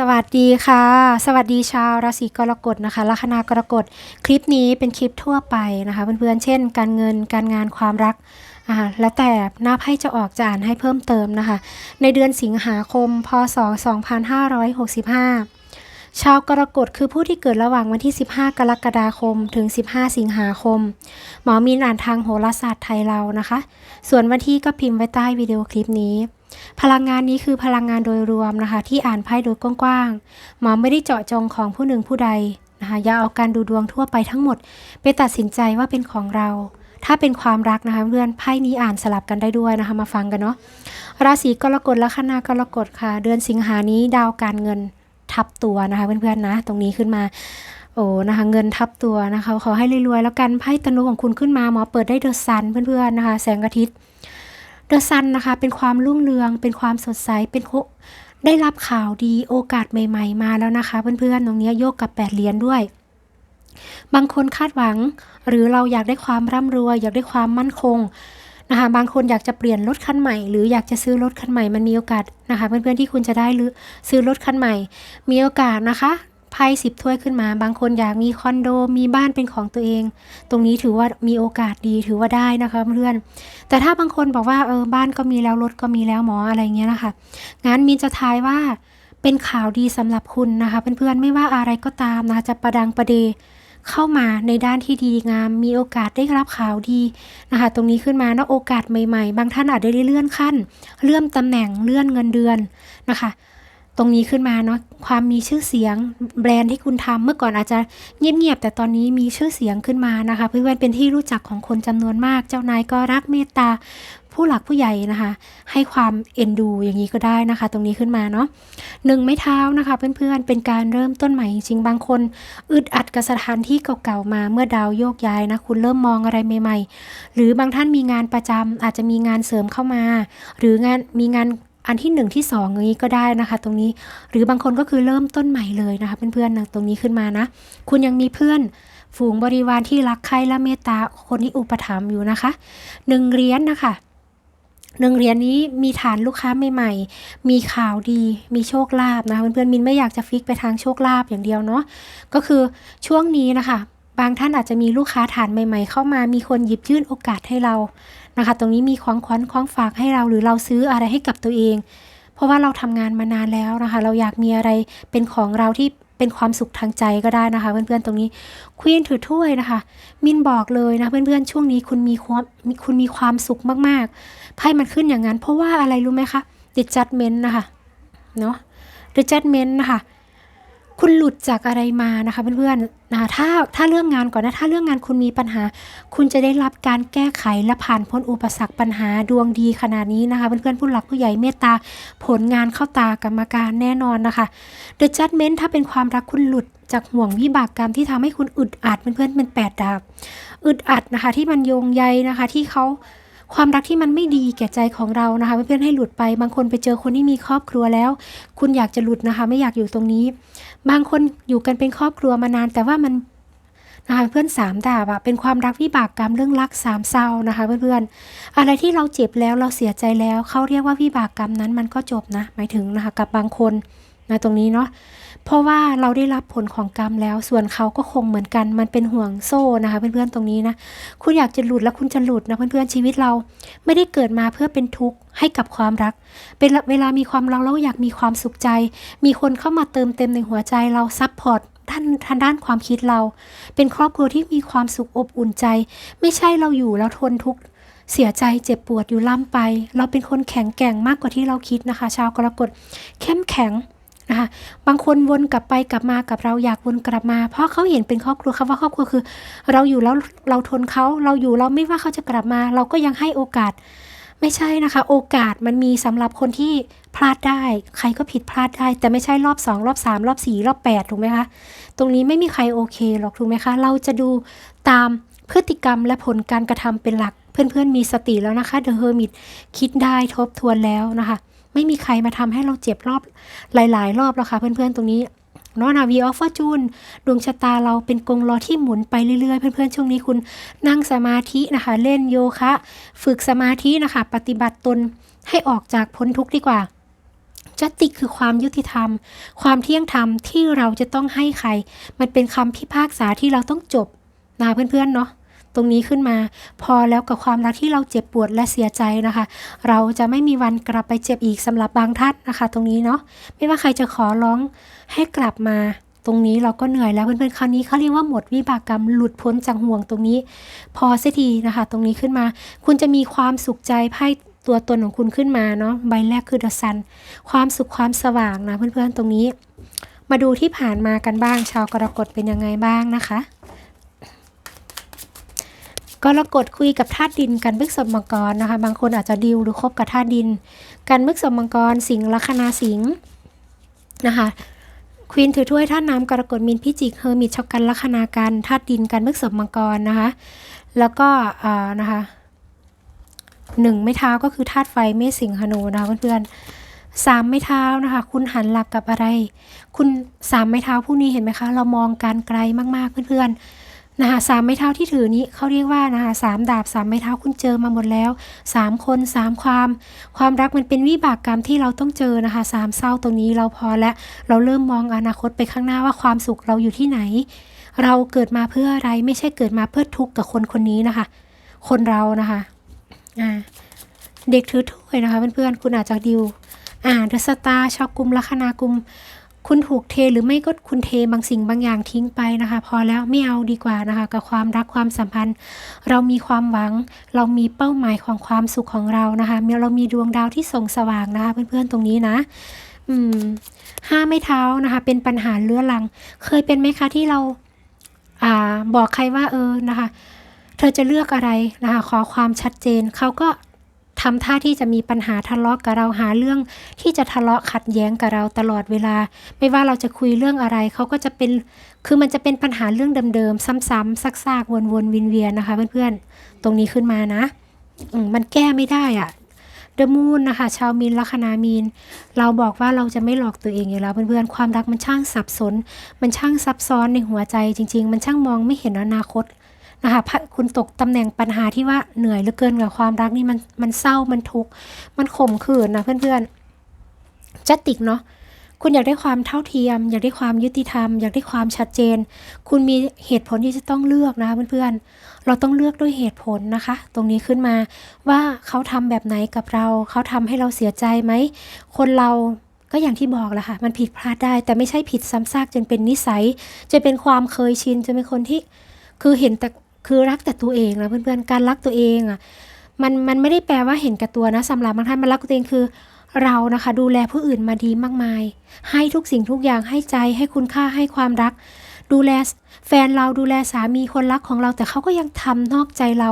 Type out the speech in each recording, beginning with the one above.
สวัสดีค่ะ สวัสดีชาวราศีกรกฎนะคะลัคนากรกฎคลิปนี้เป็นคลิปทั่วไปนะคะเพื่อนๆเช่น การเงินการงานความรักอ่าแล้วแต่หน้าไพ่จะออกจะอ่านให้เพิ่มเติมนะคะ ในเดือนสิงหาคม พศ 2565 ชาวกรกฎคือผู้ที่เกิดระหว่างวันที่ 15 กรกฎาคม ถึง 15 สิงหาคม หมอมีนอ่านทางโหราศาสตร์ไทยเรานะคะ ส่วนวันที่ก็พิมพ์ไว้ใต้วิดีโอคลิปนี้ พลังงานนี้คือพลังงานโดยรวมนะคะ ที่อ่านไพ่โดยกว้างๆหมอไม่ได้เจาะจงของผู้หนึ่งผู้ใดนะคะอย่าเอาการดูดวงทั่วไปทั้งหมด ไปตัดสินใจว่าเป็นของเรา ถ้าเป็นความรักนะคะเพื่อนไพ่นี้อ่านสลับกันได้ด้วยนะคะมาฟังกันเนาะราศีกรกฎและคนากรกฎค่ะ เดือนสิงหานี้ดาวการเงินทับตัวนะคะเพื่อนๆนะ ตรงนี้ขึ้นมาโอ้นะคะเงินทับตัวนะคะขอให้รวยๆแล้วกันไพ่ตนุของคุณขึ้นมาหมอเปิดได้เดอะซันเพื่อนๆนะคะ แสงอาทิตย์ เดอะซันนะคะ เป็นความรุ่งเรือง เป็นความสดใส เป็นโคได้รับข่าวดีโอกาสใหม่ ๆ มาแล้วนะคะ เพื่อนๆตรงนี้โยกกับแปดเหรียญด้วย บางคนคาดหวัง หรือเราอยากได้ความร่ำรวย อยากได้ความมั่นคงนะคะบางคนอยากจะเปลี่ยนรถคันใหม่ หรืออยากจะซื้อรถคันใหม่มันมีโอกาสนะคะ เพื่อนๆที่คุณจะได้หรือซื้อรถคันใหม่ มีโอกาสนะคะ ไพ่สิบถ้วยขึ้นมา บางคนอยากมีคอนโด มีบ้านเป็นของตัวเอง ตรงนี้ถือว่ามีโอกาสดีถือว่าได้นะคะเพื่อน แต่ถ้าบางคนบอกว่าเออบ้านก็มีแล้วรถก็มีแล้วหมออะไรเงี้ยนะคะงั้นมินจะทายว่าเป็นข่าวดีสำหรับคุณนะคะเพื่อนๆไม่ว่าอะไรก็ตามนะจะประดังประเดเข้ามาในด้านที่ดีงาม มีโอกาสได้รับข่าวดีนะคะ ตรงนี้ขึ้นมานะโอกาสใหม่ๆ บางท่านอาจจะได้เลื่อนขั้น เลื่อนตำแหน่ง เลื่อนเงินเดือนนะคะ ตรงนี้ขึ้นมาเนาะความมีชื่อเสียงแบรนด์ที่คุณทำเมื่อก่อนอาจจะเงียบๆแต่ตอนนี้มีชื่อเสียงขึ้นมานะคะเพื่อนๆเป็นที่รู้จักของคนจำนวนมาก เจ้านายก็รักเมตตาผู้หลักผู้ใหญ่นะคะ ให้ความเอ็นดูอย่างนี้ก็ได้นะคะ ตรงนี้ขึ้นมาเนาะหนึ่งไม้เท้านะคะ เพื่อนๆเป็นการเริ่มต้นใหม่จริงบางคน อึดอัดกับสถานที่เก่าๆมาเมื่อดาวโยกย้ายนะคุณเริ่มมองอะไรใหม่ ๆ หรือบางท่านมีงานประจำอาจจะมีงานเสริมเข้ามา หรืองานมีงาน อันที่ 1 ที่2อย่างนี้ก็ได้นะคะ ตรงนี้หรือบางคนก็คือเริ่มต้นใหม่เลยนะคะเพื่อนๆนะตรงนี้ขึ้นมานะ คุณยังมีเพื่อนฝูงบริวารที่รักใคร่และเมตตาคนที่อุปถัมภ์อยู่นะคะหนึ่งเหรียญนะคะหนึ่งเหรียญนี้มีฐานลูกค้าใหม่ๆ มีข่าวดี มีโชคลาภนะคะเพื่อนๆมินไม่อยากจะฟิกไปทางโชคลาภอย่างเดียวเนาะ ก็คือช่วงนี้นะคะ บางท่านอาจจะมีลูกค้าฐานใหม่ ๆ เข้ามามีคนหยิบยื่นโอกาสให้เรานะคะ ตรงนี้มีของขวัญของฝากให้เราหรือเราซื้ออะไรให้กับตัวเอง เพราะว่าเราทำงานมานานแล้วนะคะ เราอยากมีอะไรเป็นของเราที่เป็นความสุขทางใจก็ได้นะคะ เพื่อนๆตรงนี้ควีนถือถ้วยนะคะ มินบอกเลยนะเพื่อนๆช่วงนี้คุณมีความคุณมีความสุขมากๆไพ่มันขึ้นอย่างนั้น เพราะว่าอะไรรู้ไหมคะ The Judgment นะคะเนาะ The Judgment นะคะ คุณหลุดจากอะไรมานะคะเพื่อนๆนะถ้าถ้าเรื่องงานก่อนนะถ้าเรื่องงานคุณมีปัญหา คุณจะได้รับการแก้ไขและผ่านพ้นอุปสรรคปัญหาดวงดีขนาดนี้นะคะเพื่อนๆผู้หลักผู้ใหญ่เมตตาผลงานเข้าตากรรมการแน่นอนนะคะ The Judgment ถ้าเป็นความรักคุณหลุดจากห่วงวิบากกรรมที่ทำให้คุณอึดอัดเพื่อนๆเป็นแปดดาบอึดอัดนะคะที่มันโยงใยนะคะที่เขา ความรักที่มันไม่ดีแก่ใจของเรานะคะเพื่อนๆให้หลุดไป บางคนไปเจอคนที่มีครอบครัวแล้ว คุณอยากจะหลุดนะคะ ไม่อยากอยู่ตรงนี้ บางคนอยู่กันเป็นครอบครัวมานาน แต่ว่ามันนะคะเพื่อนสามดาบอะเป็นความรักวิบากกรรมเรื่องรักสามเศร้านะคะ เพื่อนๆอะไรที่เราเจ็บแล้วเราเสียใจแล้วเขาเรียกว่าวิบากกรรมนั้นมันก็จบนะ หมายถึงนะคะกับบางคนนะตรงนี้เนาะ เพราะว่าเราได้รับผลของกรรมแล้ว ส่วนเขาก็คงเหมือนกัน มันเป็นห่วงโซ่นะคะเพื่อนๆตรงนี้นะ คุณอยากจะหลุดแล้วคุณจะหลุดนะเพื่อนๆชีวิตเรา ไม่ได้เกิดมาเพื่อเป็นทุกข์ให้กับความรัก เป็นเวลามีความรักเราอยากมีความสุขใจ มีคนเข้ามาเติมเต็มในหัวใจเราซับพอร์ตท่านทางด้านความคิดเรา เป็นครอบครัวที่มีความสุขอบอุ่นใจ ไม่ใช่เราอยู่แล้วทนทุกข์เสียใจเจ็บปวดอยู่ล่ำไป เราเป็นคนแข็งแกร่งมากกว่าที่เราคิดนะคะ ชาวกรกฎเข้มแข็ง นะคะบางคนวนกลับไปกลับมากับเราอยากวนกลับมา เพราะเขาเห็นเป็นครอบครัวคำว่าครอบครัวคือ เราอยู่แล้วเราทนเขาเราอยู่เราไม่ว่าเขาจะกลับมา เราก็ยังให้โอกาส ไม่ใช่นะคะ โอกาสมันมีสำหรับคนที่พลาดได้ ใครก็ผิดพลาดได้ แต่ไม่ใช่รอบสองรอบสามรอบสี่รอบแปดถูกไหมคะ ตรงนี้ไม่มีใครโอเคหรอกถูกไหมคะ เราจะดูตามพฤติกรรมและผลการกระทำเป็นหลัก เพื่อนๆมีสติแล้วนะคะเดอะเฮอร์มิตคิดได้ทบทวนแล้วนะคะ ไม่มีใครมาทำให้เราเจ็บรอบหลาย ๆ รอบแล้วค่ะเพื่อนๆตรงนี้เนาะนาวีออฟฟอร์จูนดวงชะตาเราเป็นกงล้อที่หมุนไปเรื่อยๆ เพื่อนๆ ช่วงนี้คุณนั่งสมาธินะคะ เล่นโยคะ ฝึกสมาธินะคะ ปฏิบัติตนให้ออกจากพ้นทุกข์ดีกว่าจัตติคือความยุติธรรม ความเที่ยงธรรมที่เราจะต้องให้ใคร มันเป็นคำพิพากษาที่เราต้องจบนะเพื่อนๆเนาะ ตรงนี้ขึ้นมา พอแล้วกับความรักที่เราเจ็บปวดและเสียใจนะคะ เราจะไม่มีวันกลับไปเจ็บอีกสำหรับบางท่านนะคะ ตรงนี้เนาะไม่ว่าใครจะขอร้องให้กลับมาตรงนี้เราก็เหนื่อยแล้วเพื่อนๆคราวนี้เขาเรียกว่าหมดวิบากกรรมหลุดพ้นจากห่วงตรงนี้ พอเสียทีนะคะ ตรงนี้ขึ้นมา คุณจะมีความสุขใจไพ่ตัวตนของคุณขึ้นมาเนาะใบแรกคือ The Sun ความสุขความสว่างนะเพื่อนๆตรงนี้ มาดูที่ผ่านมากันบ้างชาวกรกฎเป็นยังไงบ้างนะคะ กรกฎคุยกับธาตุดินกันมึกสมมังกรนะคะ บางคนอาจจะดิวหรือคบกับธาตุดิน กันมึกสมมังกรสิงห์ลัคนาสิงห์นะคะควีนถือถ้วยธาตุน้ำกรกฎมินพิจิกเฮอร์มิตช็อกกันลัคนากันธาตุดินกันมึกสมมังกรนะคะ แล้วก็อ่านะคะหนึ่งไม้เท้าก็คือธาตุไฟเมษสิงหนูนะคะเพื่อนๆสามไม้เท้านะคะ คุณหันหลักกับอะไร คุณสามไม้เท้าผู้นี้เห็นไหมคะ เรามองการไกลมากๆเพื่อนๆ นะคะสามไม้เท้าที่ถือนี้เขาเรียกว่านะคะสามดาบสามไม้เท้าคุณเจอมาหมดแล้วสามคนสามความ ความรักมันเป็นวิบากกรรมที่เราต้องเจอนะคะสามเศร้าตรงนี้เราพอแล้วเราเริ่มมองอนาคตไปข้างหน้าว่าความสุขเราอยู่ที่ไหน เราเกิดมาเพื่ออะไรไม่ใช่เกิดมาเพื่อทุกข์กับคนคนนี้นะคะ คนเรานะคะอ่าเด็กถือถ้วยนะคะเพื่อนๆคุณอาจจะดิวอ่าเดอะสตาร์ชาวกลุ่มลัคนากุม คุณถูกเทหรือไม่ก็คุณเทบางสิ่งบางอย่างทิ้งไปนะคะ พอแล้วไม่เอาดีกว่านะคะ กับความรักความสัมพันธ์ เรามีความหวัง เรามีเป้าหมายของความสุขของเรานะคะมีเรามีดวงดาวที่ส่องสว่างนะคะ เพื่อนๆตรงนี้นะอืมห้าไม่เท้านะคะ เป็นปัญหาเรื้อรัง เคยเป็นไหมคะที่เราอ่าบอกใครว่าเออนะคะ เธอจะเลือกอะไรนะคะ ขอความชัดเจนเขาก็ ทำท่าที่จะมีปัญหาทะเลาะกับเราหาเรื่อง ที่จะทะเลาะขัดแย้งกับเราตลอดเวลา ไม่ว่าเราจะคุยเรื่องอะไรเขาก็จะเป็นคือมันจะเป็นปัญหาเรื่องเดิมๆซ้ำๆซักๆวนๆวนเวียนนะคะ เพื่อนๆ ตรงนี้ขึ้นมานะมมันแก้ไม่ได้อะเดอะมูนนะคะชาวมีนลัคนามีน เราบอกว่าเราจะไม่หลอกตัวเองอยู่แล้วเพื่อนๆความรักมันช่างสับสน มันช่างซับซ้อนในหัวใจจริง ๆ มันช่างมองไม่เห็นอนาคต นะคะคุณตกตำแหน่งปัญหาที่ว่าเหนื่อยเหลือเกินกับความรักนี่มันมันเศร้ามันทุกข์มันขมขื่นนะเพื่อนๆจัตติกเนาะคุณอยากได้ความเท่าเทียม อยากได้ความยุติธรรม อยากได้ความชัดเจน คุณมีเหตุผลที่จะต้องเลือกนะเพื่อนๆ เราต้องเลือกด้วยเหตุผลนะคะ ตรงนี้ขึ้นมาว่าเขาทำแบบไหนกับเรา เขาทำให้เราเสียใจไหม คนเราก็อย่างที่บอกแหละค่ะ มันผิดพลาดได้ แต่ไม่ใช่ผิดซ้ำซากจนเป็นนิสัย จะเป็นความเคยชินจะเป็นคนที่คือเห็นแต่ คือรักแต่ตัวเองนะเพื่อนๆการรักตัวเองอะมันมันไม่ได้แปลว่าเห็นแก่ตัวนะสำหรับบางท่านมันรักตัวเองคือเรานะคะดูแลผู้อื่นมาดีมากมาย ให้ทุกสิ่งทุกอย่างให้ใจให้คุณค่าให้ความรัก ดูแลแฟนเราดูแลสามีคนรักของเรา แต่เขาก็ยังทำนอกใจเรา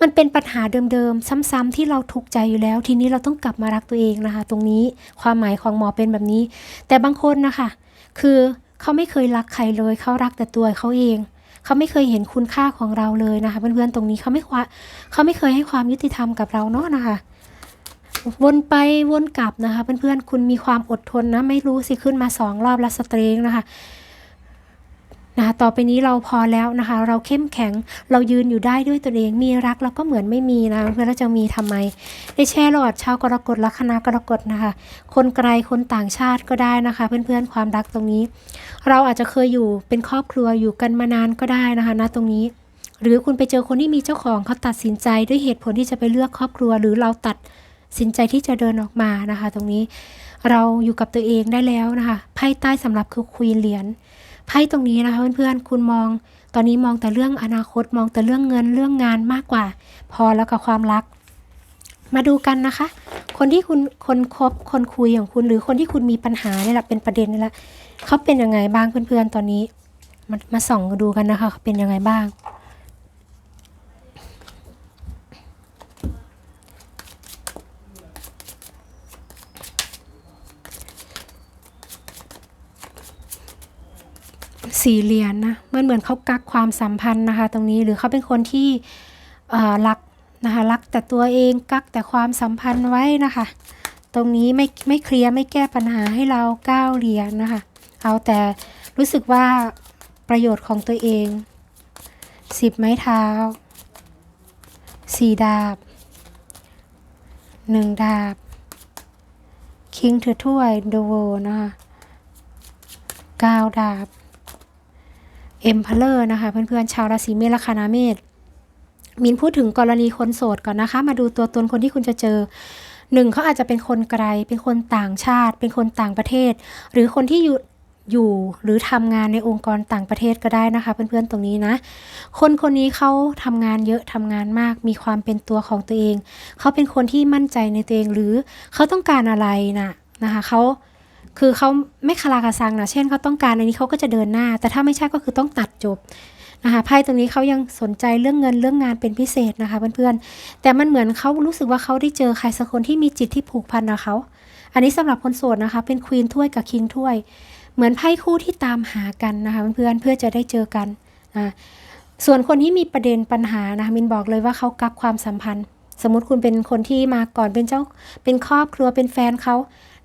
มันเป็นปัญหาเดิมๆซ้ำๆที่เราทุกข์ใจอยู่แล้ว ทีนี้เราต้องกลับมารักตัวเองนะคะ ตรงนี้ความหมายของหมอเป็นแบบนี้ แต่บางคนนะคะ คือเขาไม่เคยรักใครเลยเขารักแต่ตัวเขาเอง เขาไม่เคยเห็นคุณค่าของเราเลยนะคะเพื่อนๆตรงนี้เขาไม่เขาไม่เคยให้ความยุติธรรมกับเราเนาะนะคะวนไปวนกลับนะคะเพื่อนๆคุณมีความอดทนนะ ไม่รู้สิขึ้นมาสองรอบแล้วสเตรงนะคะ นะคะต่อไปนี้เราพอแล้วนะคะ เราเข้มแข็งเรายืนอยู่ได้ด้วยตัวเอง มีรักเราก็เหมือนไม่มีนะเพื่อนเราจะมีทำไม ได้แช่หลอดชาวกรกฎลัคนากรกฎนะคะ คนไกลคนต่างชาติก็ได้นะคะ เพื่อนๆความรักตรงนี้ เราอาจจะเคยอยู่เป็นครอบครัวอยู่กันมานานก็ได้นะคะณตรงนี้ หรือคุณไปเจอคนที่มีเจ้าของเขาตัดสินใจด้วยเหตุผลที่จะไปเลือกครอบครัว หรือเราตัดสินใจที่จะเดินออกมานะคะ ตรงนี้เราอยู่กับตัวเองได้แล้วนะคะไพ่ใต้สำหรับคือควีนเหรียญ ไพ่ตรงนี้นะคะเพื่อนๆ คุณมอง ตอนนี้มองแต่เรื่องอนาคตมองแต่เรื่องเงินเรื่องงานมากกว่า พอแล้วกับความรัก มาดูกันนะคะ คนที่คุณคนคบคนคุยของคุณ หรือคนที่คุณมีปัญหาเนี่ยแหละเป็นประเด็นนี่แหละเขาเป็นยังไงบ้างเพื่อนๆตอนนี้ มามาส่องดูกันนะคะเขาเป็นยังไงบ้าง สี่เหรียญนะเมือนเหมือนเขากักความสัมพันธ์นะคะ ตรงนี้หรือเขาเป็นคนที่รักนะคะรักแต่ตัวเองกักแต่ความสัมพันธ์ไว้นะคะ ตรงนี้ไม่ไม่เคลียร์ไม่แก้ปัญหาให้เราเก้าเหรียญนะคะ เอาแต่รู้สึกว่าประโยชน์ของตัวเองสิบไม้เท้าสี่ดาบหนึ่งดาบคิงถือถ้วยเดวนะคะก้าวดาบ เอ็มพลเลอร์นะคะ เพื่อนๆ ชาวราศีเมษลัคนาเมษมินพูดถึงกรณีคนโสดก่อนนะคะ มาดูตัวตนคนที่คุณจะเจอหนึ่งเขาอาจจะเป็นคนไกล เป็นคนต่างชาติ เป็นคนต่างประเทศ หรือคนที่อยู่อยู่หรือทำงานในองค์กรต่างประเทศก็ได้นะคะเพื่อนๆตรงนี้นะ คนคนนี้เขาทำงานเยอะทำงานมาก มีความเป็นตัวของตัวเอง เขาเป็นคนที่มั่นใจในตัวเองหรือเขาต้องการอะไรนะนะคะเขา คือเขาไม่คลากระซังนะเช่นเขาต้องการอันนี้เขาก็จะเดินหน้า แต่ถ้าไม่ใช่ก็คือต้องตัดจบนะคะไพ่ตรงนี้เขายังสนใจเรื่องเงินเรื่องงานเป็นพิเศษนะคะเพื่อนๆ แต่มันเหมือนเขารู้สึกว่าเขาได้เจอใครสักคนที่มีจิตที่ผูกพันกับเขา อันนี้สำหรับคนโสดนะคะ เป็นควีนถ้วยกับคิงถ้วย เหมือนไพ่คู่ที่ตามหากันนะคะเพื่อนๆ เพื่อจะได้เจอกันนะส่วนคนที่มีประเด็นปัญหานะคะมินบอกเลยว่าเขากักความสัมพันธ์ สมมติคุณเป็นคนที่มาก่อนเป็นเจ้าเป็นครอบครัวเป็นแฟนเขา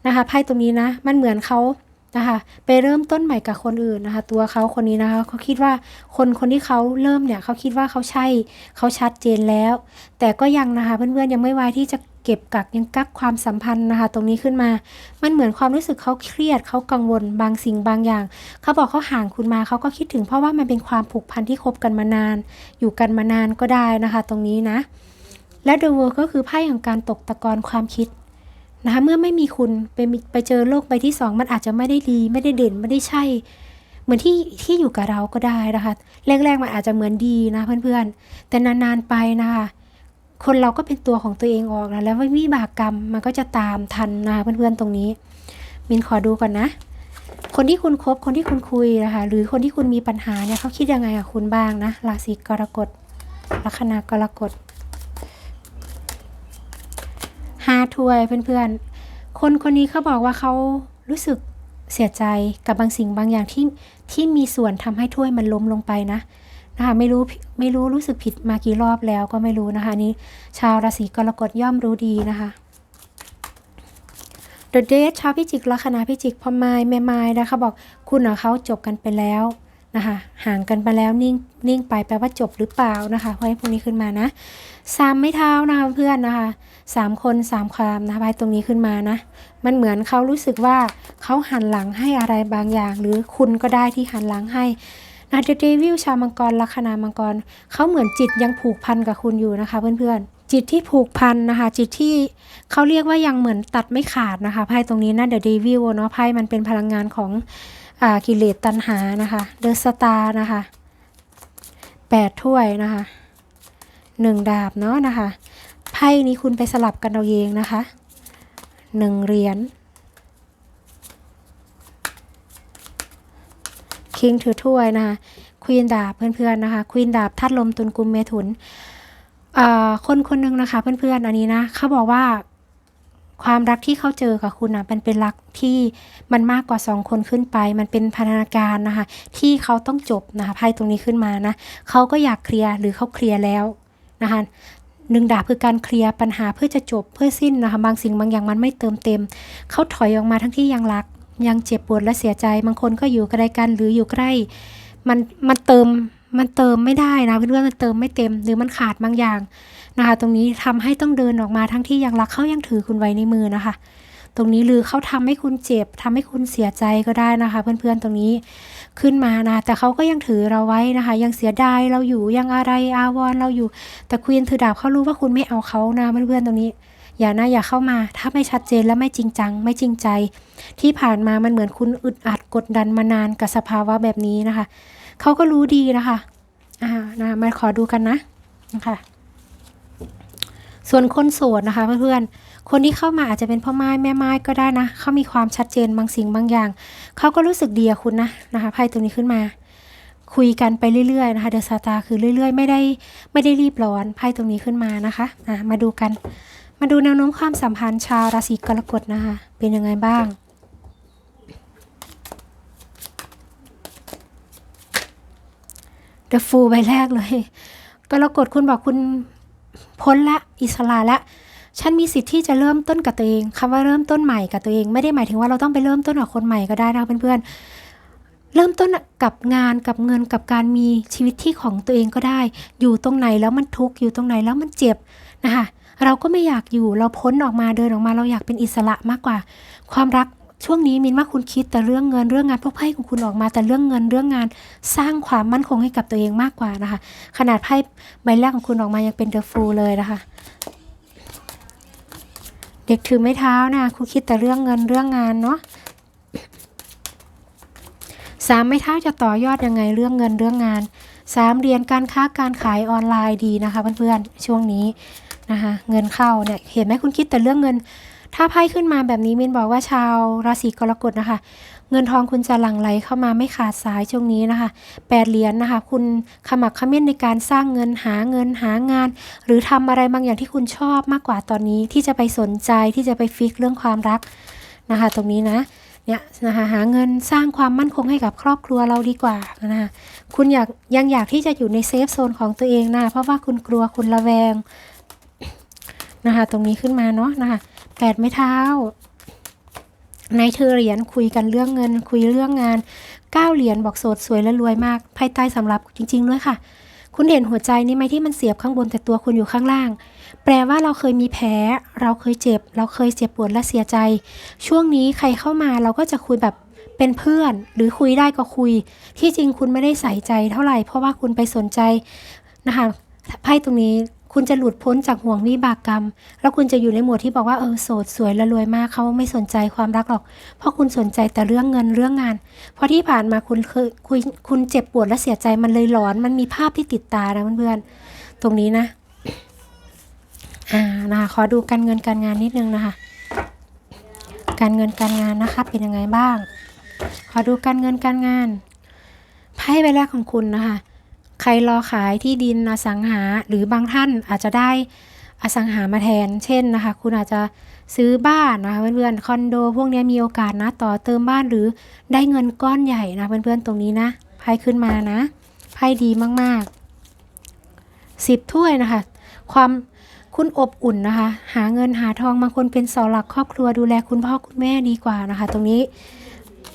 นะคะไพ่ตรงนี้นะมันเหมือนเขานะคะไปเริ่มต้นใหม่กับคนอื่นนะคะ ตัวเขาคนนี้นะคะเขาคิดว่าคนคนที่เขาเริ่มเนี่ยเขาคิดว่าเขาใช่เขาชัดเจนแล้ว แต่ก็ยังนะคะเพื่อนๆยังไม่ไวที่จะเก็บกักยังกักความสัมพันธ์นะคะ ตรงนี้ขึ้นมา มันเหมือนความรู้สึกเขาเครียดเขากังวลบางสิ่งบางอย่าง เขาบอกเขาห่างคุณมาเขาก็คิดถึงเพราะว่ามันเป็นความผูกพันที่คบกันมานาน อยู่กันมานานก็ได้นะคะ ตรงนี้นะ และ The World ก็คือไพ่ของการตกตะกอนความคิด นะคะเมื่อไม่มีคุณไปไปเจอโลกใบที่สองมันอาจจะไม่ได้ดี ไม่ได้เด่นไม่ได้ใช่ เหมือนที่ที่อยู่กับเราก็ได้นะคะแรกๆมันอาจจะเหมือนดีนะเพื่อนๆ แต่นานๆไปนะคะคนเราก็เป็นตัวของตัวเองออกนะแล้ววิบากกรรมมันก็จะตามทันนะคะเพื่อนๆตรงนี้ มินขอดูก่อนนะ คนที่คุณคบคนที่คุณคุยนะคะหรือคนที่คุณมีปัญหาเนี่ยเขาคิดยังไงกับคุณบ้างนะราศีกรกฎลัคนากรกฎ ห้าถ้วยเพื่อนๆ คนคนนี้เขาบอกว่าเขารู้สึกเสียใจกับบางสิ่งบางอย่างที่ที่มีส่วนทำให้ถ้วยมันล้มลงไปนะนะคะไม่รู้ไม่รู้รู้สึกผิดมากี่รอบแล้วก็ไม่รู้นะคะนี้ชาวราศีกรกฎย่อมรู้ดีนะคะ The Date ชาวพิจิกลัคนาพิจิกพอมายแม่ไม้นะคะบอกคุณกับเขาจบกันไปแล้ว นะคะห่างกันไปแล้วนิ่งนิ่งไปแปลว่าจบหรือเปล่านะคะให้พวกนี้ขึ้นมานะสามไม่เท้านะคะเพื่อนนะคะสามคนสามความนะคะไปตรงนี้ขึ้นมานะ มันเหมือนเขารู้สึกว่าเขาหันหลังให้อะไรบางอย่าง หรือคุณก็ได้ที่หันหลังให้นะเดวิลชาวมังกรลัคนามังกรเขาเหมือนจิตยังผูกพันกับคุณอยู่นะคะเพื่อนๆ จิตที่ผูกพันนะคะ จิตที่เขาเรียกว่ายังเหมือนตัดไม่ขาดนะคะไพ่ตรงนี้นะเดอะเดวิลเนาะไพ่มันเป็นพลังงานของ กิเลสตัณหานะคะเดอะสตาร์นะคะแปดถ้วยนะคะหนึ่งดาบเนาะนะคะไพ่นี้คุณไปสลับกันเอาเองนะคะหนึ่งเหรียญคิงถือถ้วยนะคะควีนดาบเพื่อนๆนะคะควีนดาบทัดลมตุนกุมเมถุนคนคนหนึ่งนะคะเพื่อนๆอันนี้นะเขาบอกว่า ความรักที่เขาเจอกับคุณนะมันเป็นรักที่มันมากกว่าสองคนขึ้นไป มันเป็นพันธนาการนะคะ ที่เขาต้องจบนะคะไพ่ตรงนี้ขึ้นมานะเขาก็อยากเคลียร์หรือเขาเคลียร์แล้วนะคะหนึ่งดาบคือการเคลียร์ปัญหาเพื่อจะจบเพื่อสิ้นนะคะบางสิ่งบางอย่างมันไม่เติมเต็ม เขาถอยออกมาทั้งที่ยังรัก ยังเจ็บปวดและเสียใจบางคนก็อยู่ใกล้กันหรืออยู่ใกล้มันมันเติมมันเติมไม่ได้นะเพื่อนๆมันเติมไม่เต็ม หรือมันขาดบางอย่าง นะคะ ตรงนี้ทำให้ต้องเดินออกมาทั้งที่ยังรักเขายังถือคุณไว้ในมือนะคะ ตรงนี้หรือเขาทำให้คุณเจ็บทำให้คุณเสียใจก็ได้นะคะ เพื่อนๆตรงนี้ขึ้นมานะแต่เขาก็ยังถือเราไว้นะคะ ยังเสียดายเราอยู่ยังอะไรอาวรเราอยู่ แต่ควีนถือดาบเขารู้ว่าคุณไม่เอาเขานะเพื่อนๆตรงนี้อย่านะอย่าเข้ามาถ้าไม่ชัดเจนและไม่จริงจัง ไม่จริงใจ ที่ผ่านมามันเหมือนคุณอึดอัดกดดันมานานกับสภาวะแบบนี้นะคะเขาก็รู้ดีนะคะอ่านะมาขอดูกันนะนะคะ ส่วนคนโสดนะคะเพื่อนๆ คนที่เข้ามาอาจจะเป็นพ่อไม้แม่ไม้ก็ได้นะ เขามีความชัดเจนบางสิ่งบางอย่าง เขาก็รู้สึกดีกับคุณนะนะคะไพ่ตรงนี้ขึ้นมา คุยกันไปเรื่อยๆนะคะเดอะซาตาคือเรื่อยๆ ไม่ได้ไม่ได้รีบร้อนไพ่ตรงนี้ขึ้นมานะคะอะมาดูกัน มาดูแนวโน้มความสัมพันธ์ชาวราศีกรกฎนะคะ เป็นยังไงบ้างเดอะฟูใบแรกเลยกรกฎคุณบอกคุณ พ้นละอิสระละฉันมีสิทธิ์ที่จะเริ่มต้นกับตัวเองคำว่าเริ่มต้นใหม่กับตัวเอง ไม่ได้หมายถึงว่าเราต้องไปเริ่มต้นกับคนใหม่ก็ได้นะเพื่อนๆ เริ่มต้นกับงานกับเงินกับการมีชีวิตที่ของตัวเองก็ได้ อยู่ตรงไหนแล้วมันทุกข์อยู่ตรงไหนแล้วมันเจ็บนะคะเราก็ไม่อยากอยู่เราพ้นออกมาเดินออกมาเราอยากเป็นอิสระมากกว่า ความรัก ช่วงนี้มินว่าคุณคิดแต่เรื่องเงินเรื่องงานพวกไพ่ของคุณออกมา แต่เรื่องเงินเรื่องงานสร้างความมั่นคงให้กับตัวเองมากกว่านะคะ ขนาดไพ่ใบแรกของคุณออกมายังเป็นเดอะฟูลเลยนะคะเด็กถือไม้เท้านะคุณคิดแต่เรื่องเงินเรื่องงานเนาะสามไม้เท้าจะต่อยอดยังไงเรื่องเงินเรื่องงานสามเรียนการค้าการขายออนไลน์ดีนะคะเพื่อนๆช่วงนี้นะคะเงินเข้าเนี่ยเห็นไหมคุณคิดแต่เรื่องเงิน ถ้าไพ่ขึ้นมาแบบนี้มินบอกว่าชาวราศีกรกฎนะคะ เงินทองคุณจะหลั่งไหลเข้ามาไม่ขาดสายช่วงนี้นะคะแปดเหรียญนะคะ คุณขมักเขม้นในการสร้างเงินหาเงินหางาน หรือทำอะไรบางอย่างที่คุณชอบมากกว่าตอนนี้ ที่จะไปสนใจที่จะไปฟิกเรื่องความรักนะคะ ตรงนี้นะเนี่ยนะคะหาเงินสร้างความมั่นคงให้กับครอบครัวเราดีกว่านะคะคุณอยากยังอยากที่จะอยู่ในเซฟโซนของตัวเองนะเพราะว่าคุณกลัวคุณระแวงนะคะตรงนี้ขึ้นมาเนาะนะคะ แปดไม้เท้าในเธอเหรียญคุยกันเรื่องเงิน คุยเรื่องงานเก้าเหรียญบอกโสดสวยและรวยมากไพ่ใต้สำหรับจริงๆด้วยค่ะ คุณเห็นหัวใจนี่ไหมที่มันเสียบข้างบนแต่ตัวคุณอยู่ข้างล่าง แปลว่าเราเคยมีแผล เราเคยเจ็บ เราเคยเจ็บปวดและเสียใจ ช่วงนี้ใครเข้ามาเราก็จะคุยแบบเป็นเพื่อน หรือคุยได้ก็คุย ที่จริงคุณไม่ได้ใส่ใจเท่าไหร่เพราะว่าคุณไปสนใจนะคะไพ่ตรงนี้ คุณจะหลุดพ้นจากห่วงวิบากกรรม แล้วคุณจะอยู่ในหมวดที่บอกว่าเออโสดสวยและรวยมากเขาไม่สนใจความรักหรอก เพราะคุณสนใจแต่เรื่องเงินเรื่องงาน เพราะที่ผ่านมาคุณเคยคุยคุณเจ็บปวดและเสียใจมันเลยหลอน มันมีภาพที่ติดตานะเพื่อนๆตรงนี้นะอ่านะคะขอดูการเงินการงานนิดนึงนะคะ การเงินการงานนะคะเป็นยังไงบ้าง ขอดูการเงินการงานไพ่ใบแรกของคุณนะคะ ใครรอขายที่ดินอสังหาหรือบางท่านอาจจะได้อสังหามาแทน เช่นนะคะ คุณอาจจะซื้อบ้านนะคะเพื่อนๆคอนโด พวกนี้มีโอกาสนะต่อเติมบ้านหรือได้เงินก้อนใหญ่นะเพื่อนๆตรงนี้นะไพ่ขึ้นมานะไพ่ดีมากๆสิบถ้วยนะคะ ความคุณอบอุ่นนะคะ หาเงินหาทองบางคนเป็นเสาหลักครอบครัวดูแลคุณพ่อคุณแม่ดีกว่านะคะ ตรงนี้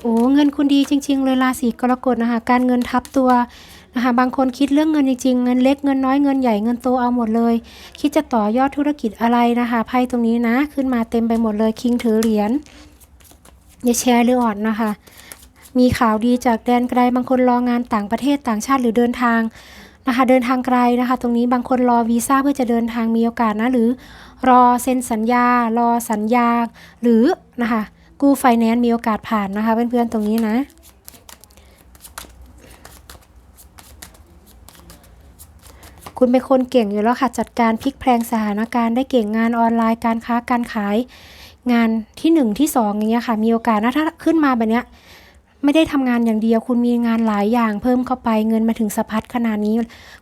โอ้เงินคุณดีจริง ๆ เลยราศีกรกฎนะคะ การเงินทับตัว นะคะบางคนคิดเรื่องเงินจริงๆ เงินเล็กเงินน้อยเงินใหญ่เงินโตเอาหมดเลย คิดจะต่อยอดธุรกิจอะไรนะคะไพ่ตรงนี้นะ ขึ้นมาเต็มไปหมดเลยคิงถือเหรียญอย่าแชร์หรือออดนะคะ มีข่าวดีจากแดนไกลบางคนรองานต่างประเทศต่างชาติหรือเดินทางนะคะเดินทางไกลนะคะ ตรงนี้บางคนรอวีซ่าเพื่อจะเดินทางมีโอกาสนะ หรือรอเซ็นสัญญา รอสัญญา หรือนะคะกู้ไฟแนนซ์มีโอกาสผ่านนะคะเพื่อนๆตรงนี้นะ คุณเป็นคนเก่งอยู่แล้วค่ะ จัดการพลิกแพลงสถานการณ์ได้เก่งงานออนไลน์การค้าการขาย งานที่หนึ่งที่สองอย่างเงี้ยค่ะ มีโอกาสนะถ้าขึ้นมาแบบเนี้ยไม่ได้ทำงานอย่างเดียว คุณมีงานหลายอย่างเพิ่มเข้าไปเงินมาถึงสะพัดขนาดนี้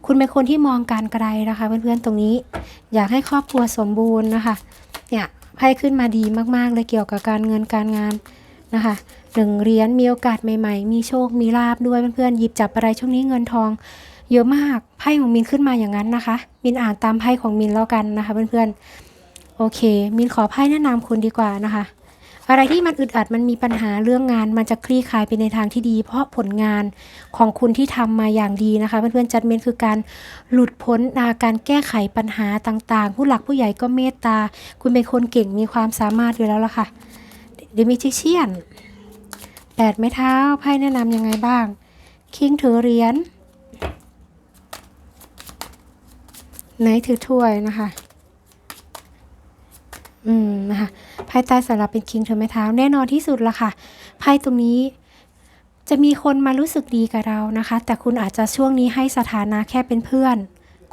คุณเป็นคนที่มองการไกลนะคะ เพื่อนๆตรงนี้ อยากให้ครอบครัวสมบูรณ์นะคะเนี่ยไพ่ขึ้นมาดีมากๆเลยเกี่ยวกับการเงินการงานนะคะหนึ่งเหรียญมีโอกาสใหม่ ๆ มีโชคมีลาบด้วยเพื่อนๆหยิบจับอะไรช่วงนี้เงินทอง เยอะมาก ไพ่ของมินขึ้นมาอย่างนั้นนะคะ มินอ่านตามไพ่ของมินแล้วกันนะคะ เพื่อนๆ โอเค มินขอไพ่แนะนำคุณดีกว่านะคะ อะไรที่มันอึดอัดมันมีปัญหาเรื่องงาน มันจะคลี่คลายไปในทางที่ดี เพราะผลงานของคุณที่ทำมาอย่างดีนะคะ เพื่อนๆ จัดเมนคือการหลุดพ้นาการแก้ไขปัญหาต่างๆ ผู้หลักผู้ใหญ่ก็เมตตา คุณเป็นคนเก่งมีความสามารถอยู่แล้วล่ะค่ะเดมิจิเชียนแปดไม้เท้าไพ่แนะนำยังไงบ้าง คิงถือเหรียญ ไหนถือถ้วยนะคะ อืมนะคะไพ่ใต้สำหรับเป็นคิงเธอไม้เท้าแน่นอนที่สุดละค่ะไพ่ตรงนี้จะมีคนมารู้สึกดีกับเรานะคะ แต่คุณอาจจะช่วงนี้ให้สถานะแค่เป็นเพื่อน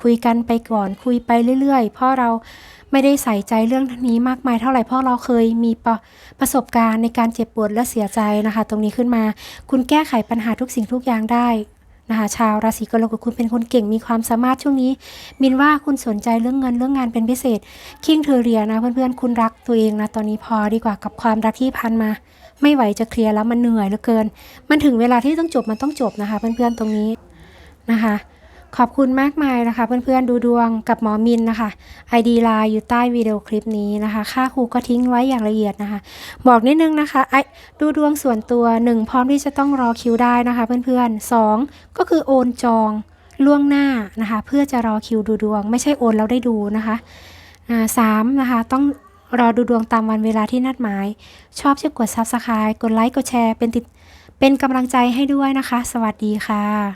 คุยกันไปก่อนคุยไปเรื่อยๆ เพราะเราไม่ได้ใส่ใจเรื่องนี้มากมายเท่าไหร่เพราะเราเคยมีประประสบการณ์ในการเจ็บปวดและเสียใจนะคะ ตรงนี้ขึ้นมา คุณแก้ไขปัญหาทุกสิ่งทุกอย่างได้ นะคะชาวราศีกรกฎคุณเป็นคนเก่งมีความสามารถช่วงนี้ มินว่าคุณสนใจเรื่องเงินเรื่องงานเป็นพิเศษ คิงเทอเรียนะเพื่อนๆคุณรักตัวเองนะตอนนี้พอดีกว่ากับความรักที่พันมาไม่ไหวจะเคลียร์แล้วมันเหนื่อยเหลือเกิน มันถึงเวลาที่ต้องจบมันต้องจบนะคะ เพื่อนๆตรงนี้นะคะ ขอบคุณมากมายนะคะ เพื่อนๆดูดวงกับหมอมินนะคะ ID ไลน์อยู่ใต้วิดีโอคลิปนี้นะคะ ค่าครูก็ทิ้งไว้อย่างละเอียดนะคะ บอกนิดนึงนะคะไอดูดวงส่วนตัว 1 พร้อมที่จะต้องรอคิวได้นะคะ เพื่อนๆ 2 ก็คือโอนจองล่วงหน้านะคะ เพื่อจะรอคิวดูดวง ไม่ใช่โอนแล้วได้ดูนะคะสามนะคะต้องรอดูดวงตามวันเวลาที่นัดหมาย ชอบช่วยกด Subscribe กดไลค์กดแชร์เป็นติดเป็นกำลังใจให้ด้วยนะคะ สวัสดีค่ะ